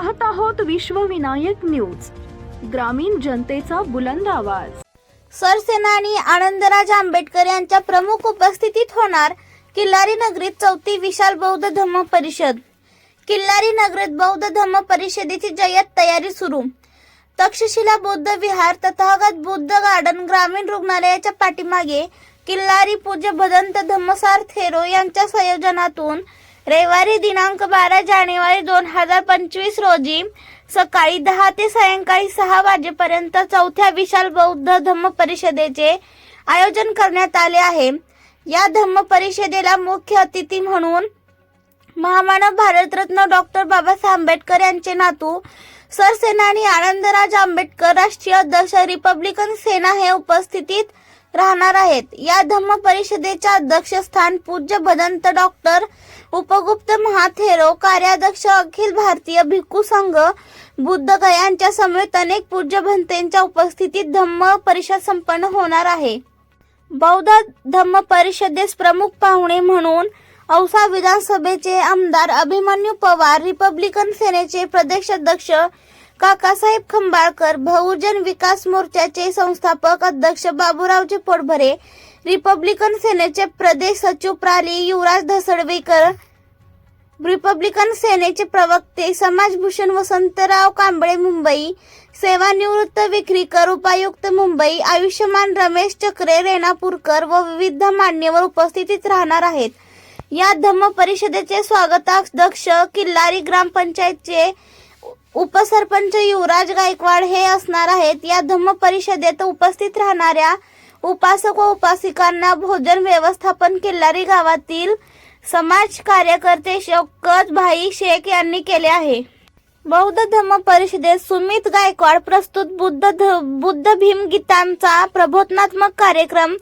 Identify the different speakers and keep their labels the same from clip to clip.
Speaker 1: पाहत आहोत विश्वविनायक न्यूज ग्रामीण जनतेचा बुलंद आवाज.
Speaker 2: सरसेनानी आनंदराज आंबेडकर यांच्या प्रमुख उपस्थितीत होणार किल्लारी नगरीत चौथी विशाल बौद्ध धम्म परिषद. किल्लारी नगरीत बौद्ध धम्म परिषदेची जय्यत तयारी सुरू. तक्षशिला बौद्ध विहार तथागत बुद्ध गार्डन ग्रामीण रुग्णालयाच्या पाठीमागे किल्लारी पूज्य भदंत धम्मसार थेरो यांच्या संयोजनातून रविवारी दिनांक बारा जानेवारी दोन हजार पंचवीस रोजी सकाळी दहा ते सायंकाळी सहा वाजेपर्यंत चौथ्या विशाल बौद्ध धम्म परिषदेचे आयोजन करण्यात आले आहे. या धम्म परिषदेला मुख्य अतिथी म्हणून महामानव भारतरत्न डॉक्टर बाबासाहेब आंबेडकर यांचे नातू सरसेनानी आनंदराज आंबेडकर राष्ट्रीय अध्यक्ष रिपब्लिकन सेना हे उपस्थितीत राहणार आहेत. या धम्म परिषदेच्या अध्यक्षस्थान पूज्य भदंत डॉक्टर उपगुप्त महाथेरो कार्याध्यक्ष अखिल भारतीय भिक्खू संघ बुद्ध गयांच्या समेत अनेक पूज्य भंतेंच्या उपस्थितीत धम्म परिषद संपन्न होणार आहे. बौद्ध धम्म परिषदेस प्रमुख पाहुणे म्हणून औसा विधानसभेचे आमदार अभिमन्यू पवार रिपब्लिकन सेनेचे प्रदेशाध्यक्ष काकासाहेब खंबाळकर बहुजन विकास मोर्चाचे संस्थापक अध्यक्ष बाबूरावचे पोटभरे रिपब्लिकन सेनेचे प्रदेश सचिव प्राली युवराज धसडवेकर रिपब्लिकन सेनेचे प्रवक्ते समाजभूषण वसंतराव कांबळे मुंबई सेवानिवृत्त विक्रीकर उपायुक्त मुंबई आयुष्यमान रमेश चक्रे रेणापूरकर व विविध मान्यवर उपस्थितीत राहणार आहेत. या धम्म परिषदेचे स्वागताध्यक्ष किल्लारी ग्रामपंचायतचे उपसरपंच युवराज गायकवाड हे असणार आहेत. या धम्म परिषदेत उपस्थित राहणाऱ्या उपासक व उपासिकांना भोजन व्यवस्थापन किल्लारी गावातील समाज कार्यकर्ते शौकत भाई शेख यांनी केले आहे. बौद्ध धम्म परिषदेत सुमित गायकवाड प्रस्तुत बुद्ध ध- बुद्ध भीम गीतांचा प्रबोधनात्मक कार्यक्रम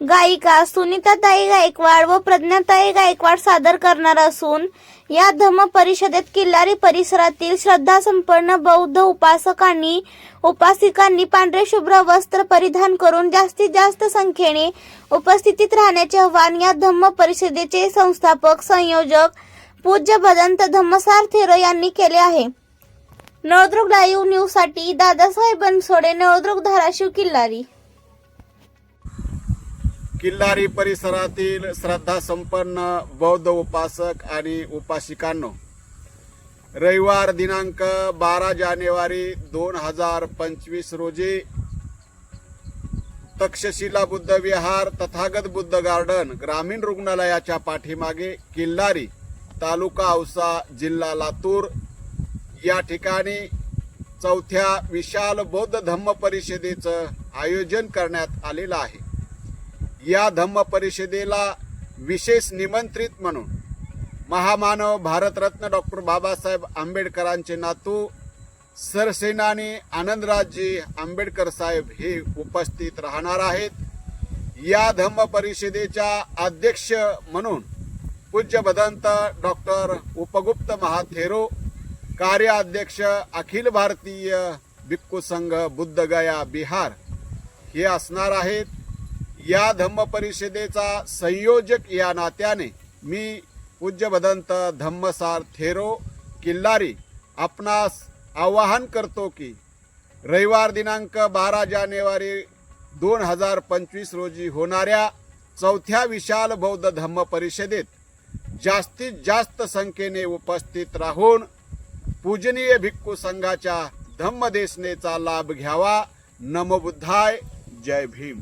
Speaker 2: गायिका सुनीताताई गायकवाड व प्रज्ञाताई गायकवाड सादर करणार असून या धम्म परिषदेत किल्लारी परिसरातील श्रद्धासंपन्न बौद्ध उपासकांनी उपासिकांनी पांढरे शुभ्र वस्त्र परिधान करून जास्तीत जास्त संख्येने उपस्थितीत राहण्याचे आवाहन या धम्म परिषदेचे संस्थापक संयोजक पूज्य भदंत धम्मसार थेरो यांनी केले आहे. नळदुर्ग लाईव्ह न्यूजसाठी दादासाहेब बनसोडे नळदुर्ग धाराशिव किल्लारी.
Speaker 3: किल्लारी परिसरातील श्रद्धा संपन्न बौद्ध उपासक आणि उपासिकांनो रविवार दिनांक बारा जानेवारी दोन हजार पंचवीस रोजी तक्षशिला बुद्ध विहार तथागत बुद्ध गार्डन ग्रामीण रुग्णालयाच्या पाठीमागे किल्लारी तालुका औसा जिल्हा लातूर या ठिकाणी चौथ्या विशाल बौद्ध धम्म परिषदेचं आयोजन करण्यात आलेलं आहे. या धम्म परिषदेला विशेष निमंत्रित म्हणून महामानव भारतरत्न डॉक्टर बाबासाहेब आंबेडकरांचे नातू सरसेनानी आनंदराजजी आंबेडकर साहेब हे उपस्थित राहणार आहेत. या धम्म परिषदेच्या अध्यक्ष म्हणून पूज्य भदंत डॉक्टर उपगुप्त महाथेरो कार्याध्यक्ष अखिल भारतीय भिक्खू संघ बुद्धगया बिहार हे असणार आहेत. या धम्म परिषदेचा संयोजक या नात्याने मी पूज्य भदंत धम्मसार थेरो किल्लारी आपणास आवाहन करतो की रविवार दिनांक बारा जानेवारी दोन हजार पंचवीस रोजी होणाऱ्या चौथ्या विशाल बौद्ध धम्म परिषदेत जास्तीत जास्त संख्येने उपस्थित राहून पूजनीय भिक्खू संघाच्या धम्मदेशनेचा लाभ घ्यावा. नमबुद्धाय जय भीम.